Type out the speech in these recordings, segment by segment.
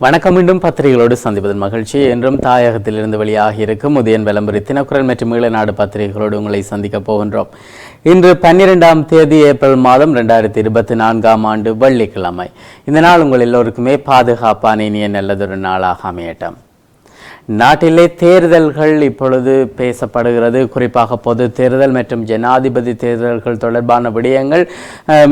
வணக்கம் மீண்டும் பத்திரிகைகளோடு சந்திப்பதன் மகிழ்ச்சி. என்றும் தாயகத்திலிருந்து வெளியாக இருக்கும் உதயன் விளம்பரி தினக்குரல் மற்றும் ஈழநாடு பத்திரிகைகளோடு உங்களை சந்திக்க போகின்றோம். இன்று பன்னிரெண்டாம் தேதி ஏப்ரல் மாதம் ரெண்டாயிரத்தி இருபத்தி நான்காம் ஆண்டு வெள்ளிக்கிழமை. இந்த நாள் உங்கள் எல்லோருக்குமே பாதுகாப்பான இனிய நல்லதொரு நாளாக அமையட்டும். நாட்டிலே தேர்தல்கள் இப்பொழுது பேசப்படுகிறது. குறிப்பாக பொது தேர்தல் மற்றும் ஜனாதிபதி தேர்தல்கள் தொடர்பான விடயங்கள்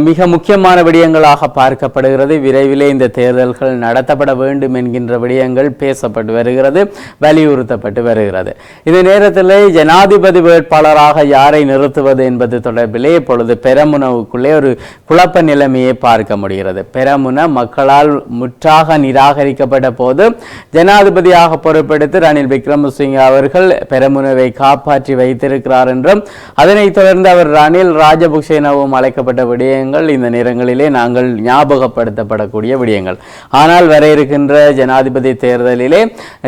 மிக முக்கியமான விடயங்களாக பார்க்கப்படுகிறது. விரைவிலே இந்த தேர்தல்கள் நடத்தப்பட வேண்டும் என்கின்ற விடயங்கள் பேசப்பட்டு வருகிறது வலியுறுத்தப்பட்டு வருகிறது. இந்த நேரத்தில் ஜனாதிபதி வேட்பாளராக யாரை நிறுத்துவது என்பது தொடர்பிலே இப்பொழுது பெரமுனவுக்குள்ளே ஒரு குழப்ப நிலைமையை பார்க்க முடிகிறது. பெரமுன மக்களால் முற்றாக நிராகரிக்கப்பட்ட போது ஜனாதிபதியாக அடுத்து ரணில் விக்ரமசிங்க அவர்கள் பெரமுனவை காப்பாற்றி வைத்திருக்கிறார் என்றும் அதனைத் தொடர்ந்து அவர் ரணில் ராஜபக்சே எனவும் அழைக்கப்பட்ட விடயங்கள் இந்த நேரங்களிலே நாங்கள் ஞாபகப்படுத்தப்படக்கூடிய விடயங்கள். ஆனால் வர இருக்கின்ற ஜனாதிபதி தேர்தலிலே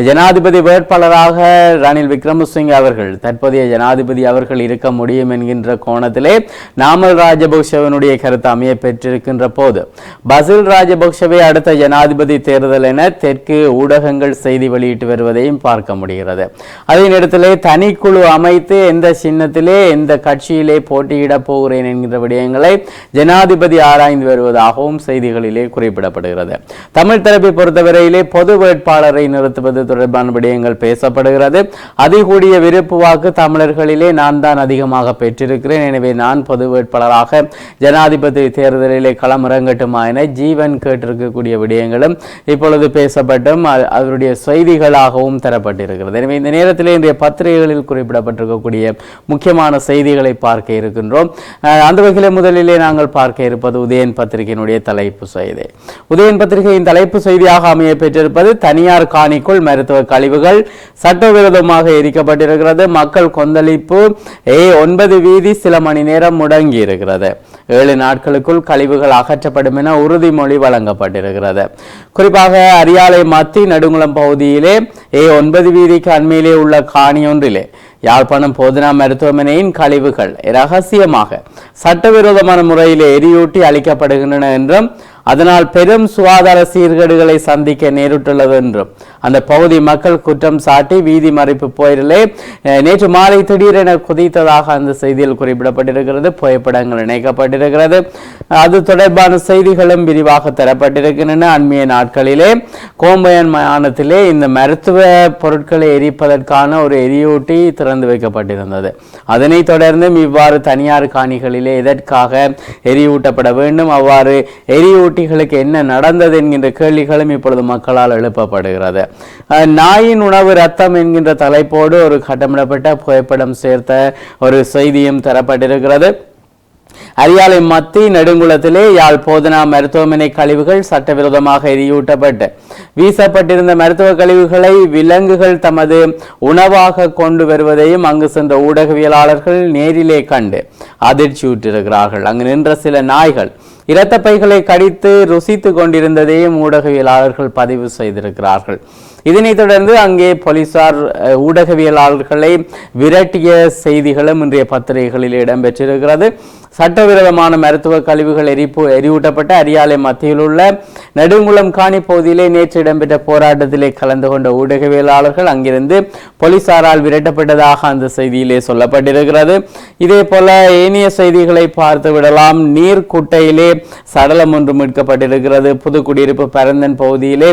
ஜனாதிபதி வேட்பாளராக ரணில் விக்ரமசிங்க அவர்கள் தற்போதைய ஜனாதிபதி அவர்கள் இருக்க முடியும் என்கின்ற கோணத்திலே நாமல் ராஜபக்சவனுடைய கருத்து அமைய பெற்றிருக்கின்ற போது பசில் ராஜபக்சவை அடுத்த ஜனாதிபதி தேர்தல் என தெற்கு ஊடகங்கள் செய்தி வெளியிட்டு வருவதை என்பதையும் பார்க்க முடிகிறது. அதே நேரத்தில் தனிக்குழு அமைத்து எந்த சின்னத்திலே எந்த கட்சியிலே போட்டியிட போகிறேன் என்கிற விடயங்களை ஜனாதிபதி ஆராய்ந்து வருவதாகவும் செய்திகளிலே குறிப்பிடப்படுகிறது. தமிழ் தரப்பை பொறுத்தவரையிலே பொது வேட்பாளரை நிறுத்துவது தொடர்பான விடயங்கள் பேசப்படுகிறது. அதிகூடிய விருப்பு வாக்கு தமிழர்களிலே நான் தான் அதிகமாக பெற்றிருக்கிறேன். எனவே நான் பொது வேட்பாளராக ஜனாதிபதி தேர்தலிலே களமிறங்கட்டுமா என ஜீவன் கேட்டிருக்கக்கூடிய விடயங்களும் இப்பொழுது பேசப்பட்டும். அவருடைய செய்திகளாகவும் தரப்பட்டிருக்கிறது. எனவே இந்த நேரத்தில் இன்றைய பத்திரிகைகளில் குறிப்பிடப்பட்டிருக்கக்கூடிய முக்கியமான செய்திகளை பார்க்க இருக்கின்றோம். அந்த வகையில் முதலிலே நாங்கள் பார்க்க இருப்பது உதயன் பத்திரிகையினுடைய தலைப்பு செய்தி. உதயன் பத்திரிகையின் தலைப்பு செய்தியாக அமைய பெற்றிருப்பது தனியார் காணிக்குள் மருத்துவ கழிவுகள் சட்டவிரோதமாக எரிக்கப்பட்டிருக்கிறது. மக்கள் கொந்தளிப்பு ஏ ஒன்பது வீதி சில மணி நேரம் முடங்கி இருக்கிறது ஏழு நாட்களுக்குள் கழிவுகள் அகற்றப்படும் என உறுதிமொழி வழங்கப்பட்டிருக்கிறது. குறிப்பாக அரியாலை மத்தி நடுங்குளம் பகுதியிலே ஏ ஒன்பது வீதிக்கு அண்மையிலே உள்ள காணி ஒன்றிலே யாழ்ப்பாணம் போதனா மருத்துவமனையின் கழிவுகள் ரகசியமாக சட்டவிரோதமான முறையிலே எரியூட்டி அளிக்கப்படுகின்றன என்றும் அதனால் பெரும் சுகாதார சீர்கேடுகளை சந்திக்க நேரிட்டுள்ளது என்றும் அந்த பகுதி மக்கள் குற்றம் சாட்டி வீதி மறைப்பு போயிலே நேற்று மாலை திடீரென குதித்ததாக அந்த செய்தியில் குறிப்பிடப்பட்டிருக்கிறது. புகைப்படங்கள் இணைக்கப்பட்டிருக்கிறது. அது தொடர்பான செய்திகளும் விரிவாக தரப்பட்டிருக்கின்றன. அண்மைய நாட்களிலே கோம்பயன் மயானத்திலே இந்த மருத்துவ பொருட்களை எரிப்பதற்கான ஒரு எரியூட்டி திறந்து வைக்கப்பட்டிருந்தது. அதனைத் தொடர்ந்தும் இவ்வாறு தனியார் காணிகளிலே எதற்காக எரியூட்டப்பட வேண்டும்? அவ்வாறு குட்டிகளுக்கு என்ன நடந்தது என்கின்ற கேள்விகளும் இப்பொழுது மக்களால் எழுப்பப்படுகிறது. நாயின் உணவு ரத்தம் என்கின்ற தலைப்போடு ஒரு கட்டமிடப்பட்ட புகைப்படம் சேர்த்த ஒரு செய்தியும் தரப்பட்டிருக்கிறது. அரியாலை மத்தி நெடுங்குளத்திலே யாழ் போதனா மருத்துவமனை கழிவுகள் சட்டவிரோதமாக எரியூட்டப்பட்டு வீசப்பட்டிருந்த மருத்துவ கழிவுகளை விலங்குகள் தமது உணவாக கொண்டு வருவதையும் அங்கு சென்ற ஊடகவியலாளர்கள் நேரிலே கண்டு அதிர்ச்சியுற்றிருக்கிறார்கள் அங்கு நின்ற சில நாய்கள் இரத்தப்பைகளை கடித்து ருசித்து கொண்டிருந்ததையும் ஊடகவியலாளர்கள் பதிவு செய்திருக்கிறார்கள். இதனைத் தொடர்ந்து அங்கே போலீசார் அஹ், ஊடகவியலாளர்களை விரட்டிய செய்திகளும் இன்றைய பத்திரிகைகளில் இடம்பெற்றிருக்கிறது. சட்டவிரோதமான மருத்துவ கழிவுகள் எரிப்பு எரிவூட்டப்பட்ட அரியாலை மத்தியில் உள்ள நெடுங்குளம் காணி பகுதியிலே நேற்று இடம்பெற்ற போராட்டத்திலே கலந்து கொண்ட ஊடகவியலாளர்கள் அங்கிருந்து போலீசாரால் விரட்டப்பட்டதாக அந்த செய்தியிலே சொல்லப்பட்டிருக்கிறது. இதே போல ஏனைய செய்திகளை பார்த்து விடலாம். நீர் குட்டையிலே சடலம் ஒன்று மீட்கப்பட்டிருக்கிறது. புதுக்குடியிருப்பு பரந்தன் பகுதியிலே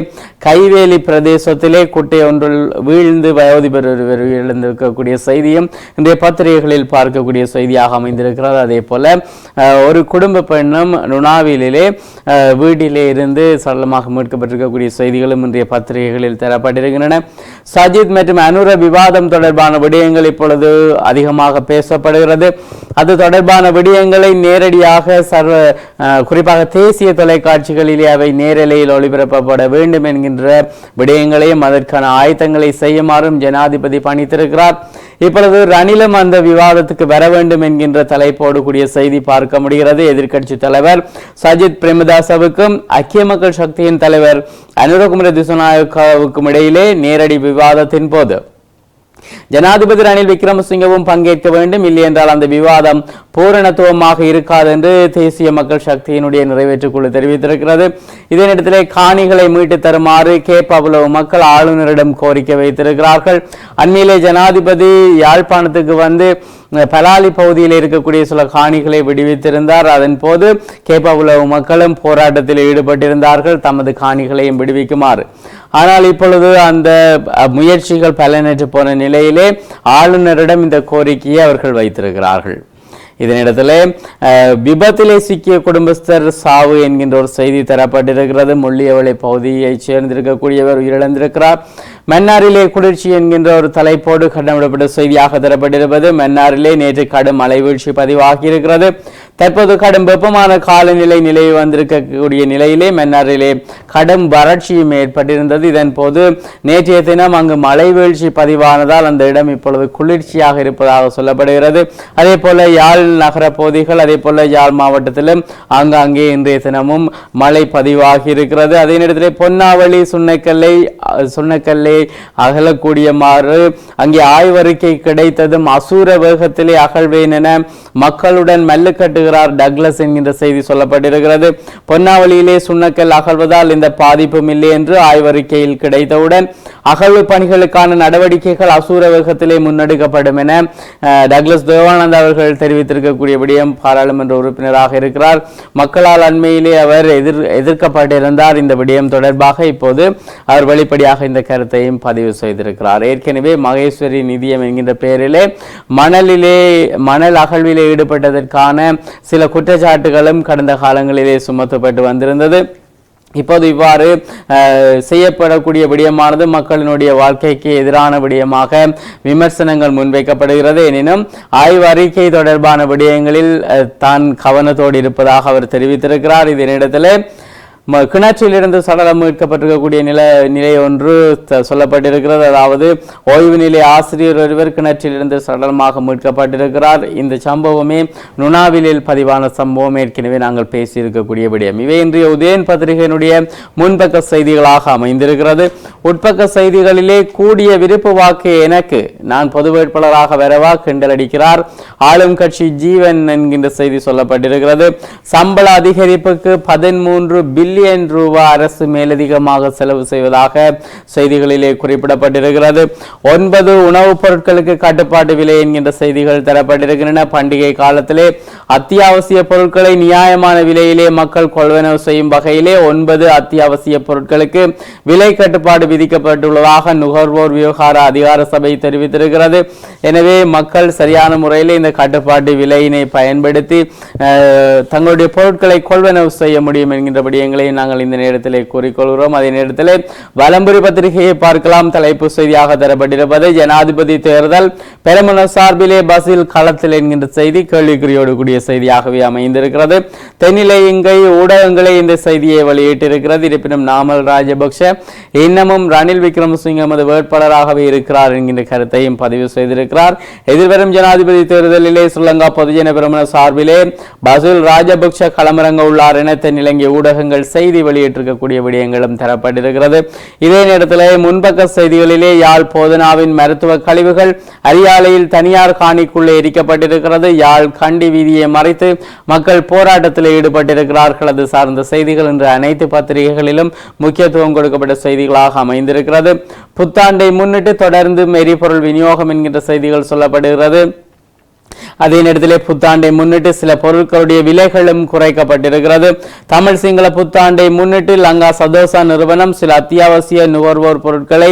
கைவேலி பிரதேசத்திலே குட்டை ஒன்றில் வீழ்ந்து வயோதிபர் ஒருவர் இழந்திருக்கக்கூடிய செய்தியும் இன்றைய பத்திரிகைகளில் பார்க்கக்கூடிய செய்தியாக அமைந்திருக்கிறது. அதே போல அஹ், ஒரு குடும்ப பெண்ணும் நுணாவிலே வீட்டிலே இருந்து சடலமாக மீட்கப்பட்டிருக்கக்கூடிய செய்திகளும் இன்றைய பத்திரிகைகளில் தரப்பட்டிருக்கின்றன. சஜித் மற்றும் அனுர விவாதம் தொடர்பான விடயங்கள் இப்பொழுது அதிகமாக பேசப்படுகிறது. அது தொடர்பான விடயங்களை நேரடியாக சர்வ குறிப்பாக தேசிய தொலைக்காட்சிகளிலே அவை நேரலையில் ஒளிபரப்பப்பட வேண்டும் என்கின்ற விடயங்களையும் அதற்கான ஆயத்தங்களை செய்யுமாறும் ஜனாதிபதி பணித்திருக்கிறார். இப்பொழுது ரணிலும் அந்த விவாதத்துக்கு வர வேண்டும் என்கின்ற தலைப்போடு கூடிய செய்தி பார்க்க முடிகிறது. எதிர்க்கட்சி தலைவர் சஜித் பிரேமதாசவுக்கும் ஐக்கிய மக்கள் சக்தியின் தலைவர் அனுரகுமர திசுநாயக்காவுக்கும் இடையிலே நேரடி விவாதத்தின் போது ஜனாதிபதி ரணில் விக்ரமசிங்கவும் பங்கேற்க வேண்டும். இல்லை என்றால் அந்த விவாதம் பூரணத்துவமாக இருக்காது என்று தேசிய மக்கள் சக்தியினுடைய நிறைவேற்றுக் குழு தெரிவித்திருக்கிறது. இதே நேரத்திலே காணிகளை மீட்டு தருமாறு கே. கேப்பாபுலவு மக்கள் ஆளுநரிடம் கோரிக்கை வைத்திருக்கிறார்கள். அண்மையிலே ஜனாதிபதி யாழ்ப்பாணத்துக்கு வந்து பலாலி பகுதியில் இருக்கக்கூடிய சில காணிகளை விடுவித்திருந்தார். அதன் போது கேப்பாபுலவு மக்களும் போராட்டத்தில் ஈடுபட்டிருந்தார்கள். தமது காணிகளையும் விடுவிக்குமாறு. ஆனால் இப்பொழுது அந்த முயற்சிகள் பலனற்று போன நிலையிலே ஆளுநரிடம் இந்த கோரிக்கையை அவர்கள் வைத்திருக்கிறார்கள். இதனிடத்தில் விபத்திலே சிக்கிய குடும்பஸ்தர் சாவு என்கின்ற ஒரு செய்தி தரப்பட்டிருக்கிறது. முள்ளியவளை பகுதியைச் சேர்ந்திருக்கக்கூடியவர் உயிரிழந்திருக்கிறார். மன்னாரிலே குளிர்ச்சி என்கின்ற ஒரு தலைப்போடு கண்டமிடப்பட்ட செய்தியாக தரப்பட்டிருப்பது. மன்னாரிலே நேற்று கடும் மலை வீழ்ச்சி பதிவாகியிருக்கிறது. தற்போது கடும் வெப்பமான காலநிலை நிலை வந்திருக்கக்கூடிய நிலையிலே மன்னாரிலே கடும் வறட்சியும் ஏற்பட்டிருந்தது. இதன் போது நேற்றைய தினம் அங்கு மழை வீழ்ச்சி பதிவானதால் அந்த இடம் இப்பொழுது குளிர்ச்சியாக இருப்பதாக சொல்லப்படுகிறது. அதே போல யாழ் நகர பகுதிகள் அதே போல யாழ் மாவட்டத்திலும் ஆங்காங்கே இன்றைய தினமும் மழை பதிவாகி இருக்கிறது. அதே நேரத்தில் பொன்னாவளி சுண்ணக்கல்லை அஹ், சுண்ணக்கல்லை அகலக்கூடியமாறு அங்கே ஆய்வறிக்கை கிடைத்ததும் அசூர வேகத்திலே அகழ்வேன் என மக்களுடன் மல்லுக்கட்டு கட்டுகிறார் டக்ளஸ் என்கின்ற செய்தி சொல்லப்பட்டிருக்கிறது. பொன்னாவளியிலே சுண்ணக்கல் அகழ்வதால் இந்த பாதிப்பும் இல்லை என்று ஆய்வறிக்கையில் கிடைத்தவுடன் அகழ்வு பணிகளுக்கான நடவடிக்கைகள் அசூர வேகத்திலே முன்னெடுக்கப்படும் என அஹ், டக்ளஸ் தேவானந்த் அவர்கள் தெரிவித்திருக்கக்கூடிய விடயம் பாராளுமன்ற உறுப்பினராக இருக்கிறார். மக்களால் அண்மையிலே அவர் எதிர் எதிர்க்கப்பட்டிருந்தார். இந்த விடயம் தொடர்பாக இப்போது அவர் வெளிப்படையாக இந்த கருத்தையும் பதிவு செய்திருக்கிறார். ஏற்கனவே மகேஸ்வரி நிதியம் என்கின்ற பெயரிலே மணலிலே மணல் அகழ்விலே ஈடுபட்டதற்கான சில குற்றச்சாட்டுகளும் கடந்த காலங்களிலே சுமத்தப்பட்டு வந்திருந்தது. இப்போது இவ்வாறு செய்யப்படக்கூடிய விடயமானது மக்களினுடைய வாழ்க்கைக்கு எதிரான விடயமாக விமர்சனங்கள் முன்வைக்கப்படுகிறது. எனினும் ஆய்வு அறிக்கை தொடர்பான விடயங்களில் அஹ், தான் கவனத்தோடு இருப்பதாக அவர் தெரிவித்திருக்கிறார். இதனிடத்திலே கிணற்றிலிருந்து சடலம் மீட்கப்பட்டிருக்கக்கூடிய நில நிலை ஒன்று சொல்லப்பட்டிருக்கிறது. அதாவது ஓய்வு நிலை ஆசிரியர் ஒருவர் கிணற்றிலிருந்து சடலமாக மீட்கப்பட்டிருக்கிறார். இந்த சம்பவமே நுணாவிலில் பதிவான சம்பவம். ஏற்கனவே நாங்கள் பேசியிருக்கக்கூடிய விடயம். இவை இன்றைய உதயன் பத்திரிகையினுடைய முன்பக்க செய்திகளாக அமைந்திருக்கிறது. உட்பக்க செய்திகளிலே கூடிய விருப்பு வாக்கு எனக்கு. நான் பொது வேட்பாளராக வரவா? கிண்டல் அடிக்கிறார். ஆளும் கட்சி ஜீவன் என்கின்ற செய்தி சொல்லப்பட்டிருக்கிறது. சம்பள அதிகரிப்புக்கு பதிமூன்று பில்லியன் ரூபாய் அரசு மேலதிகமாக செலவு செய்வதாக செய்திகளிலே குறிப்பிடப்பட்டிருக்கிறது. ஒன்பது உணவுப் பொருட்களுக்கு கட்டுப்பாட்டு விலை என்கின்ற செய்திகள் தரப்பட்டிருக்கின்றன. பண்டிகை காலத்திலே அத்தியாவசிய பொருட்களை நியாயமான விலையிலே மக்கள் கொள்வனவு செய்யும் வகையிலே ஒன்பது அத்தியாவசிய பொருட்களுக்கு விலை கட்டுப்பாடு விதிக்கப்பட்டுள்ளதாக நுகர்வோர் விவகார அதிகார சபை தெரிவித்திருக்கிறது. எனவே மக்கள் சரியான முறையில் இந்த கட்டுப்பாட்டு விலையினை பயன்படுத்தி தங்களுடைய பொருட்களை கொள்வனவு செய்ய முடியும் என்கின்ற விடயங்களை என்பதை நாங்கள் இந்த நேரத்திலே கூறிக்கொள்கிறோம். அதே நேரத்தில் வலம்புரி பத்திரிகையை பார்க்கலாம். தலைப்பு செய்தியாக தரப்பட்டிருப்பது ஜனாதிபதி தேர்தல் பெருமன சார்பிலே பஸ்ஸில் களத்தில் என்கின்ற செய்தி கேள்விக்குறியோடு கூடிய செய்தியாகவே அமைந்திருக்கிறது. தென்னிலை இங்கை ஊடகங்களே இந்த செய்தியை வெளியிட்டிருக்கிறது. இருப்பினும் நாமல் ராஜபக்ஷ இன்னமும் ரணில் விக்ரமசிங்க எமது வேட்பாளராகவே இருக்கிறார் என்கின்ற கருத்தையும் பதிவு செய்திருக்கிறார். எதிர்வரும் ஜனாதிபதி தேர்தலிலே ஸ்ரீலங்கா பொதுஜன பெருமன சார்பிலே பசுல் ராஜபக்ஷ களமிறங்க உள்ளார் என தென்னிலங்கை ஊடகங்கள் செய்தி வெளியிட்டிருக்கக்கூடிய விடயங்களும் தரப்பட்டிருக்கிறது. இதே நேரத்தில் முன்பக்க செய்திகளிலே யாழ் போதனாவின் மருத்துவ கழிவுகள் அரியாலையில் தனியார் காணிக்குள்ளே எரிக்கப்பட்டிருக்கிறது. யாழ் கண்டி வீதியை மறைத்து மக்கள் போராட்டத்தில் ஈடுபட்டிருக்கிறார்கள். அது சார்ந்த செய்திகள் இன்று அனைத்து பத்திரிகைகளிலும் முக்கியத்துவம் கொடுக்கப்பட்ட செய்திகளாக அமைந்திருக்கிறது. புத்தாண்டை முன்னிட்டு தொடர்ந்து எரிபொருள் விநியோகம் என்கின்ற செய்திகள் சொல்லப்படுகிறது. அதே நேரத்திலே புத்தாண்டை முன்னிட்டு சில பொருட்களுடைய விலைகளும் குறைக்கப்பட்டிருக்கிறது. தமிழ் சிங்கள புத்தாண்டை முன்னிட்டு லங்கா சதோசா நிறுவனம் சில அத்தியாவசிய நுகர்வோர் பொருட்களை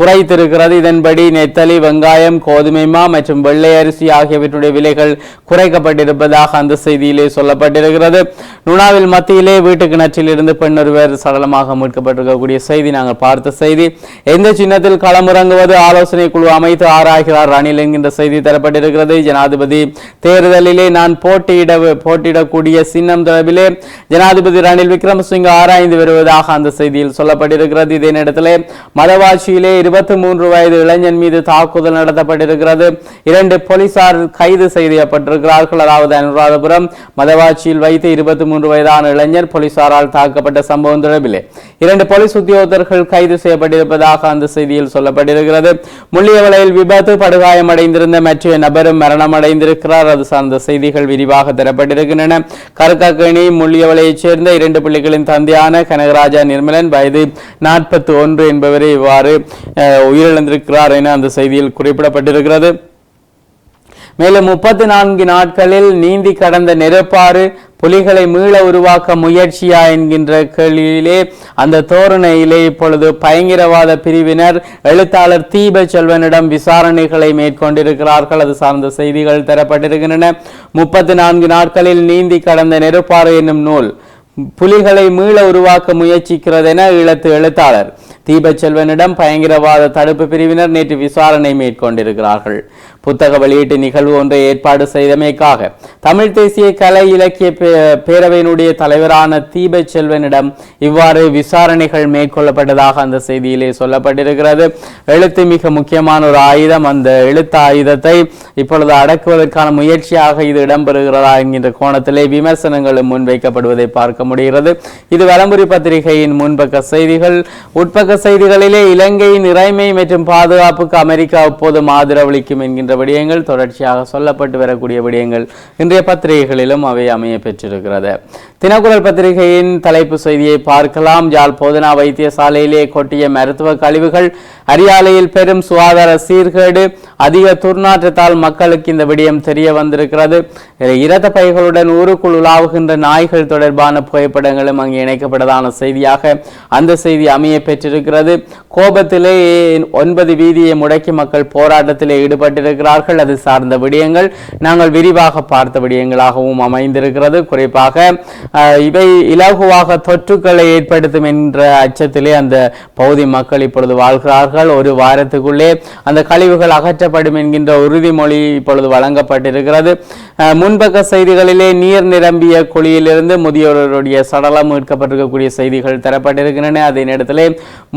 குறைத்திருக்கிறது. இதன்படி நெத்தலி வெங்காயம் கோதுமை மா மற்றும் வெள்ளை அரிசி ஆகியவற்றுடைய விலைகள் குறைக்கப்பட்டிருப்பதாக அந்த செய்தியிலே சொல்லப்பட்டிருக்கிறது. நுணாவில் மத்தியிலே வீட்டு கிணற்றில் இருந்து பெண் ஒருவர் சடலமாக மீட்கப்பட்டிருக்கக்கூடிய செய்தி நாங்கள் பார்த்த செய்தி. எந்த சின்னத்தில் களமிறங்குவது? ஆலோசனை குழு அமைத்து ஆராய்கிறார் ரணில் என்கின்ற செய்தி தரப்பட்டிருக்கிறது. ஜனாதிபதி தேர்தலிலே நான் போட்டியிட போட்டியிடக்கூடிய சின்னம் தொடர்பிலே ஜனாதிபதி ரணில் விக்ரமசிங்க ஆராய்ந்து வருவதாக அந்த செய்தியில் சொல்லப்பட்டிருக்கிறது. இதே நேரத்தில் மதவாட்சியிலே இருபத்தி மூன்று வயது இளைஞன் மீது தாக்குதல் நடத்தப்பட்டிருக்கிறது. இரண்டு போலீசார் கைது செய்யப்பட்டிருக்கிறார்கள். அதாவது அனுராதபுரம் மதவாச்சியில் வைத்து இருபத்தி மூன்று வயதான இளைஞர் போலீசாரால் தாக்கப்பட்ட சம்பவம் தொடர்பிலே இரண்டு போலீஸ் உத்தியோகத்தர்கள் கைது செய்யப்பட்டிருப்பதாக அந்த செய்தியில் சொல்லப்பட்டிருக்கிறது. முள்ளியவளையில் விபத்து படுகாயமடைந்திருந்த மற்ற நபரும் மரணமடைந்திருக்கிறார். அது சார்ந்த செய்திகள் விரிவாக தரப்பட்டிருக்கின்றன. கருக்காக்கணி முள்ளியவளையைச் சேர்ந்த இரண்டு பிள்ளைகளின் தந்தையான கனகராஜா நிர்மலன் வயது நாற்பத்தி ஒன்று என்பவரை இவ்வாறு உயிரிழந்திருக்கிறார் என அந்த செய்தியில் குறிப்பிடப்பட்டிருக்கிறது. மேலும் முப்பத்தி நான்கு நாட்களில் நீந்தி கடந்த நெருப்பாறு புலிகளை மீள உருவாக்க முயற்சியா என்கின்ற கேள்வியிலே அந்த தோரணையிலே இப்பொழுது பயங்கரவாத பிரிவினர் எழுத்தாளர் தீப செல்வனிடம் விசாரணைகளை மேற்கொண்டிருக்கிறார்கள். அது சார்ந்த செய்திகள் தரப்பட்டிருக்கின்றன. முப்பத்தி நான்கு நாட்களில் நீந்தி கடந்த நெருப்பாறு என்னும் நூல் புலிகளை மீள உருவாக்க முயற்சிக்கிறது என எழுத்தாளர். தீபச்செல்வனிடம் பயங்கரவாத தடுப்பு பிரிவினர் நேற்று விசாரணை மேற்கொண்டிருக்கிறார்கள். புத்தக வெளியீட்டு நிகழ்வு ஒன்றை ஏற்பாடு செய்தமைக்காக தமிழ் தேசிய கலை இலக்கிய பேரவையினுடைய தலைவரான தீபச்செல்வனிடம் இவ்வாறு விசாரணைகள் மேற்கொள்ளப்பட்டதாக அந்த செய்தியிலே சொல்லப்பட்டிருக்கிறது. எழுத்து மிக முக்கியமான ஒரு ஆயுதம். அந்த எழுத்து ஆயுதத்தை இப்பொழுது அடக்குவதற்கான முயற்சியாக இது இடம்பெறுகிறதா என்கின்ற கோணத்திலே விமர்சனங்களும் முன்வைக்கப்படுவதை பார்க்க பார்க்க முடிகிறது. இது வலம்புரி பத்திரிகையின் முன்பக்க செய்திகள். உட்பக்க செய்திகளிலே இலங்கையின் இறைமை மற்றும் பாதுகாப்புக்கு அமெரிக்கா எப்போதும் ஆதரவளிக்கும் என்கின்ற விடயங்கள் தொடர்ச்சியாக சொல்லப்பட்டு வரக்கூடிய விடயங்கள் இன்றைய பத்திரிகைகளிலும் அவை அமைய பெற்றிருக்கிறது. தினக்குரல் பத்திரிகையின் தலைப்பு செய்தியை பார்க்கலாம். யாழ் போதனா வைத்தியசாலையிலே கொட்டிய மருத்துவ கழிவுகள் அரியாலையில் பெரும் சுகாதார சீர்கேடு. அதிக துர்நாற்றத்தால் மக்களுக்கு இந்த விடயம் தெரிய வந்திருக்கிறது. இரத்த பைகளுடன் ஊருக்குள் உலாவுகின்ற நாய்கள் தொடர்பான புகைப்படங்களும் அங்கு இணைக்கப்பட்டதான செய்தியாக அந்த செய்தி அமைய பெற்றிருக்கிறது. கோபத்திலே ஒன்பது வீதியை முடக்கி மக்கள் போராட்டத்திலே ஈடுபட்டிருக்கிறார்கள். அது சார்ந்த விடயங்கள் நாங்கள் விரிவாக பார்த்த விடயங்களாகவும் அமைந்திருக்கிறது. குறிப்பாக இவை இலகுவாக தொற்றுக்களை ஏற்படுத்தும் என்ற அச்சத்திலே அந்த பகுதி மக்கள் இப்பொழுது வாழ்கிறார்கள். ஒரு வாரத்துக்குள்ளே அந்த கழிவுகள் அகற்றப்படும் என்கின்ற உறுதிமொழி இப்பொழுது வழங்கப்பட்டிருக்கிறது. முன் முன்பக்க செய்திகளிலே நீர் நிரம்பிய குழியிலிருந்து முதியோருடைய சடலம் மீட்கப்பட்டிருக்கக்கூடிய செய்திகள் தரப்பட்டிருக்கின்றன. அதே நேரத்திலே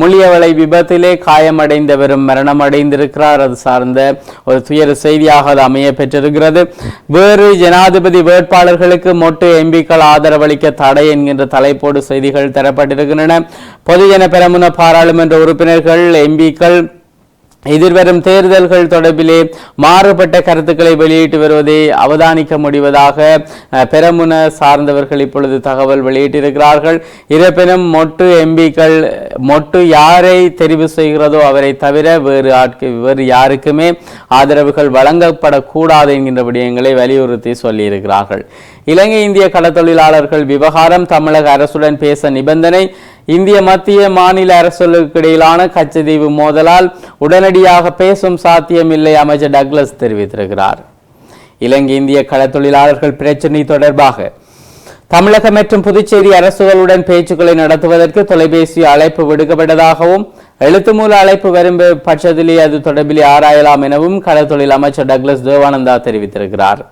முள்ளியவளை விபத்திலே காயமடைந்தவரும் மரணமடைந்திருக்கிறார். அது சார்ந்த ஒரு துயர செய்தியாக அது அமைய பெற்றிருக்கிறது. வேறு ஜனாதிபதி வேட்பாளர்களுக்கு மொட்டு எம்பிக்கள் ஆதரவளிக்க தடை என்கின்ற தலைப்போடு செய்திகள் தரப்பட்டிருக்கின்றன. பொதுஜன பெரமுன பாராளுமன்ற உறுப்பினர்கள் எம்பிக்கள் எதிர்வரும் தேர்தல்கள் தொடர்பிலே மாறுபட்ட கருத்துக்களை வெளியிட்டு வருவதை அவதானிக்க முடிவதாக பெரமுன சார்ந்தவர்கள் இப்பொழுது தகவல் வெளியிட்டிருக்கிறார்கள். இருப்பினும் மொட்டு எம்பிக்கள் மொட்டு யாரை தெரிவு செய்கிறதோ அவரை தவிர வேறு ஆட்கு வேறு யாருக்குமே ஆதரவுகள் வழங்கப்படக்கூடாது என்கின்ற விடயங்களை வலியுறுத்தி சொல்லியிருக்கிறார்கள். இலங்கை இந்திய கடத்தொழிலாளர்கள் விவகாரம் தமிழக அரசுடன் பேச நிபந்தனை இந்திய மத்திய மாநில அரசுகளுக்கு இடையிலான கச்சதீவு மோதலால் உடனடியாக பேசும் சாத்தியமில்லை அமைச்சர் டக்ளஸ் தெரிவித்திருக்கிறார். இலங்கை இந்திய கடத்தொழிலாளர்கள் பிரச்சினை தொடர்பாக தமிழக மற்றும் புதுச்சேரி அரசுகளுடன் பேச்சுக்களை நடத்துவதற்கு தொலைபேசி அழைப்பு விடுக்கப்பட்டதாகவும் எழுத்து மூல அழைப்பு வரும் பட்சத்திலே அது தொடர்பிலே ஆராயலாம் எனவும் கடற்தொழில் அமைச்சர் டக்ளஸ் தேவானந்தா தெரிவித்திருக்கிறார்.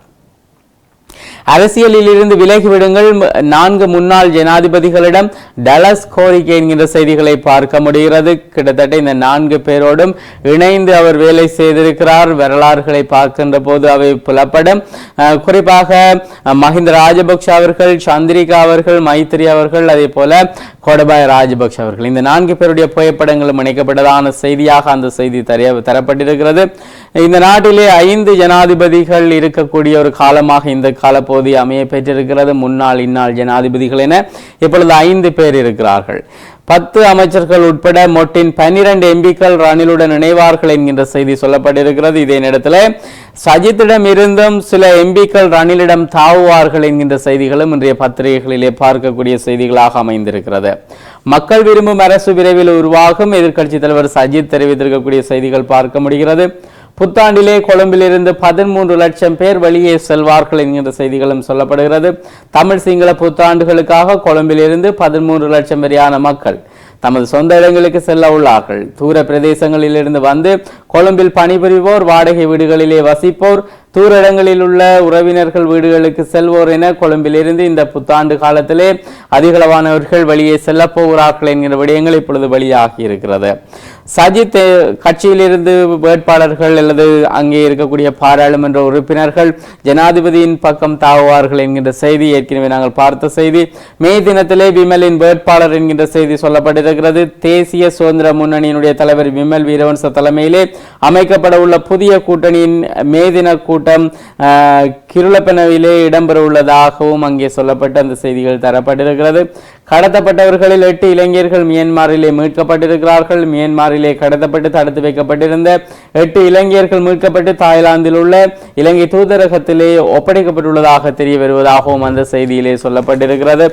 அரசியலில் இருந்து விலகிவிடுங்கள் நான்கு முன்னாள் ஜனாதிபதிகளிடம் டலஸ் கோரிக்கை என்கின்ற செய்திகளை பார்க்க முடிகிறது. கிட்டத்தட்ட இந்த நான்கு பேரோடும் இணைந்து அவர் வேலை செய்திருக்கிறார். வரலாறுகளை பார்க்கின்ற போது அவை புலப்படும். குறிப்பாக மஹிந்த ராஜபக்ஷ அவர்கள் சந்திரிகா அவர்கள் மைத்திரி அவர்கள் அதே போல கோடபாய ராஜபக்ஷ அவர்கள். இந்த நான்கு பேருடைய புகைப்படங்களும் இணைக்கப்பட்டதான செய்தியாக அந்த செய்தி தர தரப்பட்டிருக்கிறது. இந்த நாட்டிலே ஐந்து ஜனாதிபதிகள் இருக்கக்கூடிய ஒரு காலமாக இந்த தற்போது அமைய பெற்றிருக்கிறது முன்னாள் இந்நாள் ஜனாதிபதிகள் என இப்பொழுது ஐந்து பேர் இருக்கிறார்கள். பத்து அமைச்சர்கள் உட்பட மொட்டின் பன்னிரண்டு எம்பிக்கள் ரணிலுடன் இணைவார்கள் என்கின்ற செய்தி சொல்லப்பட்டிருக்கிறது. இதே நேரத்தில் சஜித்திடம் இருந்தும் சில எம்பிக்கள் ரணிலிடம் தாவுவார்கள் என்கின்ற செய்திகளும் இன்றைய பத்திரிகைகளிலே பார்க்கக்கூடிய செய்திகளாக அமைந்திருக்கிறது. மக்கள் விரும்பும் அரசு விரைவில் உருவாகும். எதிர்க்கட்சி தலைவர் சஜித் தெரிவித்திருக்கக்கூடிய செய்திகள் பார்க்க முடிகிறது. புத்தாண்டிலே கொழும்பிலிருந்து பதிமூன்று லட்சம் பேர் வெளியே செல்வார்கள் என்கின்ற செய்திகளும் சொல்லப்படுகிறது. தமிழ் சிங்கள புத்தாண்டுகளுக்காக கொழும்பிலிருந்து பதிமூன்று லட்சம் வரையான மக்கள் தமது சொந்த இடங்களுக்கு செல்ல உள்ளார்கள். தூர பிரதேசங்களிலிருந்து வந்து கொழும்பில் பணிபுரிவோர் வாடகை வீடுகளிலே வசிப்போர் தூர இடங்களில் உள்ள உறவினர்கள் வீடுகளுக்கு செல்வோர் என கொழும்பிலிருந்து இந்த புத்தாண்டு காலத்திலே அதிகளவானவர்கள் வெளியே செல்ல போகிறார்கள் என்கிற விடயங்கள் இப்பொழுது வெளியாகி இருக்கிறது சஜித் கட்சியிலிருந்து வேட்பாளர்கள் அல்லது அங்கே இருக்கக்கூடிய பாராளுமன்ற உறுப்பினர்கள் ஜனாதிபதியின் பக்கம் தாவுவார்கள் என்கின்ற செய்தி ஏற்கனவே நாங்கள் பார்த்த செய்தி. மே தினத்திலே விமலின் வேட்பாளர் என்கின்ற செய்தி சொல்லப்பட்டிருக்கிறது. தேசிய சுதந்திர முன்னணியினுடைய தலைவர் விமல் வீரவன்ச தலைமையிலே அமைக்கப்பட உள்ள புதிய கூட்டணியின் மேதின கூட்டம் கிருளப்பனவிலே இடம்பெற உள்ளதாகவும் அங்கே சொல்லப்பட்டு அந்த செய்திகள் தரப்பட்டிருக்கிறது. கடத்தப்பட்டவர்களில் எட்டு இளைஞர்கள் மியன்மாரிலே மீட்கப்பட்டிருக்கிறார்கள். மியன்மாரிலே கடத்தப்பட்டு தடுத்து வைக்கப்பட்டிருந்த எட்டு இளைஞர்கள் மீட்கப்பட்டு தாய்லாந்தில் உள்ள இலங்கை தூதரகத்திலே ஒப்படைக்கப்பட்டுள்ளதாக தெரிய வருவதாகவும் அந்த செய்தியிலே சொல்லப்பட்டிருக்கிறது.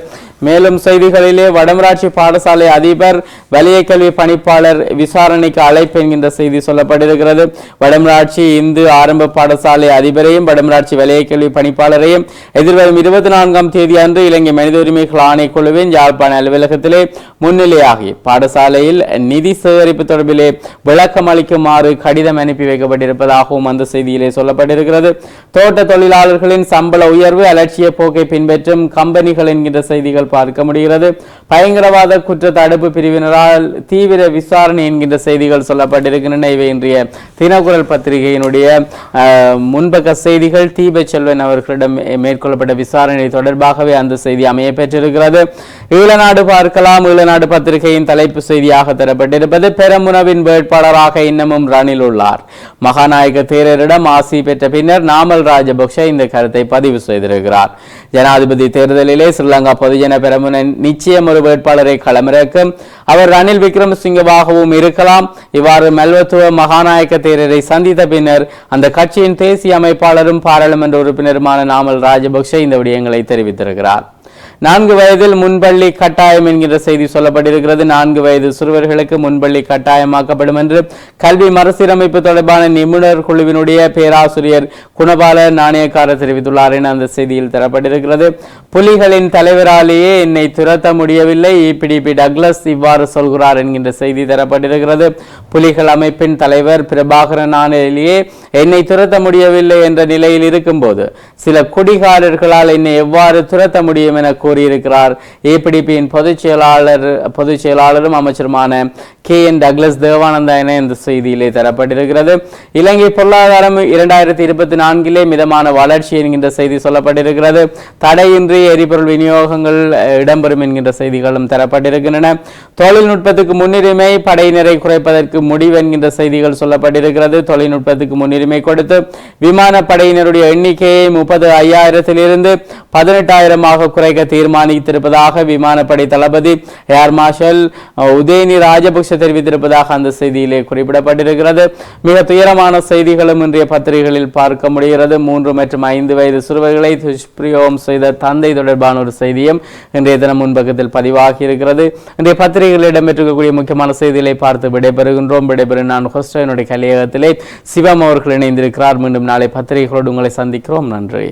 மேலும் செய்திகளிலே வடமராட்சி பாடசாலை அதிபர் வலிய கல்வி பணிப்பாளர் விசாரணைக்கு அழைப்பு என்கின்ற செய்தி சொல்லப்பட்டிருக்கிறது. வடமராட்சி இந்து ஆரம்ப பாடசாலை அதிபரையும் வடமராட்சி வலிய கல்வி பணிப்பாளரையும் எதிர்வரும் இருபத்தி நான்காம் தேதி அன்று இலங்கை மனித உரிமைகள் ஆணைக்குழுவின் யாழ்ப்பாண அலுவலகத்திலே முன்னிலையாகி பாடசாலையில் நிதி சேகரிப்பு தொடர்பிலே விளக்கம் அளிக்குமாறு கடிதம் அனுப்பி வைக்கப்பட்டிருப்பதாகவும் அந்த செய்தியிலே சொல்லப்பட்டிருக்கிறது. தோட்ட தொழிலாளர்களின் சம்பள உயர்வு அலட்சிய போக்கை பின்பற்றும் கம்பெனிகள் என்கின்ற செய்திகள் பார்க்க முடிகிறது. பயங்கரவாத குற்ற தடுப்பு பிரிவினரால் தீவிர விசாரணை என்கின்ற செய்திகள் சொல்லப்பட்டிருக்கின்றன. இவை இன்றைய தினக்குரல் பத்திரிகையினுடைய முன்பக்க செய்திகள். தீப செல்வன் அவர்களிடம் மேற்கொள்ளப்பட்ட விசாரணை தொடர்பாகவே அந்த செய்தி அமைய பெற்றிருக்கிறது ஈழநாடு பார்க்கலாம். ஈழநாடு பத்திரிகையின் தலைப்பு செய்தியாக தரப்பட்டிருப்பது பெரமுனவின் வேட்பாளராக இன்னமும் ரணில் உள்ளார். மகாநாயக தேரரிடம் ஆசி பெற்ற பின்னர் நாமல் ராஜபக்ஷ இந்த கருத்தை பதிவு செய்திருக்கிறார். ஜனாதிபதி தேர்தலிலே ஸ்ரீலங்கா பொதுஜன பெரமுன நிச்சயம் ஒரு வேட்பாளரை களமிறக்கும். அவர் ரணில் விக்ரமசிங்கவாகவும் இருக்கலாம். இவ்வாறு மெல்வத்துவ மகாநாயக்க தேரரை சந்தித்த பின்னர் அந்த கட்சியின் தேசிய அமைப்பாளரும் பாராளுமன்ற உறுப்பினருமான நாமல் ராஜபக்ஷ இந்த விடயங்களை தெரிவித்திருக்கிறார். நான்கு வயதில் முன்பள்ளி கட்டாயம் என்கிற செய்தி சொல்லப்பட்டிருக்கிறது. நான்கு வயது சிறுவர்களுக்கு முன்பள்ளி கட்டாயமாக்கப்படும் என்று கல்வி மறுசீரமைப்பு தொடர்பான நிபுணர் குழுவினுடைய பேராசிரியர் குணபால நாணயக்காரர் தெரிவித்துள்ளார் என அந்த செய்தியில் தரப்பட்டிருக்கிறது. புலிகளின் தலைவராலேயே என்னை துரத்த முடியவில்லை. இபிடிபி டக்ளஸ் இவ்வாறு சொல்கிறார் என்கின்ற செய்தி தரப்பட்டிருக்கிறது. புலிகள் அமைப்பின் தலைவர் பிரபாகரனானிலேயே என்னை துரத்த முடியவில்லை என்ற நிலையில் இருக்கும்போது சில குடிகாரர்களால் என்னை எவ்வாறு துரத்த முடியும் என கூறியிருக்கிறார். ஏபிடிபியின் பொதுச் செயலாளர் பொதுச் செயலாளரும் அமைச்சருமான கே என் டக்ளஸ் தேவானந்தா என இந்த செய்தியிலே தரப்பட்டிருக்கிறது. இலங்கை பொருளாதாரம் இரண்டாயிரத்தி இருபத்தி நான்கிலே மிதமான வளர்ச்சி என்கின்ற செய்தி சொல்லப்பட்டிருக்கிறது. தடையின்றி எரிபொருள் விநியோகங்கள் இடம்பெறும் என்கின்ற செய்திகளும் தரப்பட்டிருக்கின்றன. தொழில்நுட்பத்துக்கு முன்னுரிமை படையினரை குறைப்பதற்கு முடிவு என்கின்ற செய்திகள் சொல்லப்பட்டிருக்கிறது. தொழில்நுட்பத்துக்கு முன்னுரிமை கொடுத்து விமான படையினருடைய எண்ணிக்கையை முப்பது ஐயாயிரத்திலிருந்து பதினெட்டாயிரமாக குறைக்க தீர்மானித்திருப்பதாக விமானப்படை தளபதி ஏர் மார்ஷல் உதயனி ராஜபக்ஷ தெரிவித்திருப்பதாக அந்த செய்தியிலே குறிப்பிடப்பட்டிருக்கிறது. மிக துயரமான செய்திகளும் இன்றைய பத்திரிகைகளில் பார்க்க முடிகிறது. மூன்று மற்றும் ஐந்து வயது சிறுவர்களை துஷ்பிரயோகம் செய்த தந்தை தொடர்பான ஒரு செய்தியும் இன்றைய தினம் முன்பக்கத்தில் பதிவாகி இருக்கிறது இன்றைய பத்திரிகைகளில் இடம்பெற்றிருக்கக்கூடிய முக்கியமான செய்திகளை பார்த்து விடைபெறுகின்றோம். விடைபெறும் நான் ஹோஸ்டனுடைய கலையகத்திலே சிவம் அவர்கள் இணைந்திருக்கிறார். மீண்டும் நாளை பத்திரிகைகளோடு உங்களை சந்திக்கிறோம். நன்றி.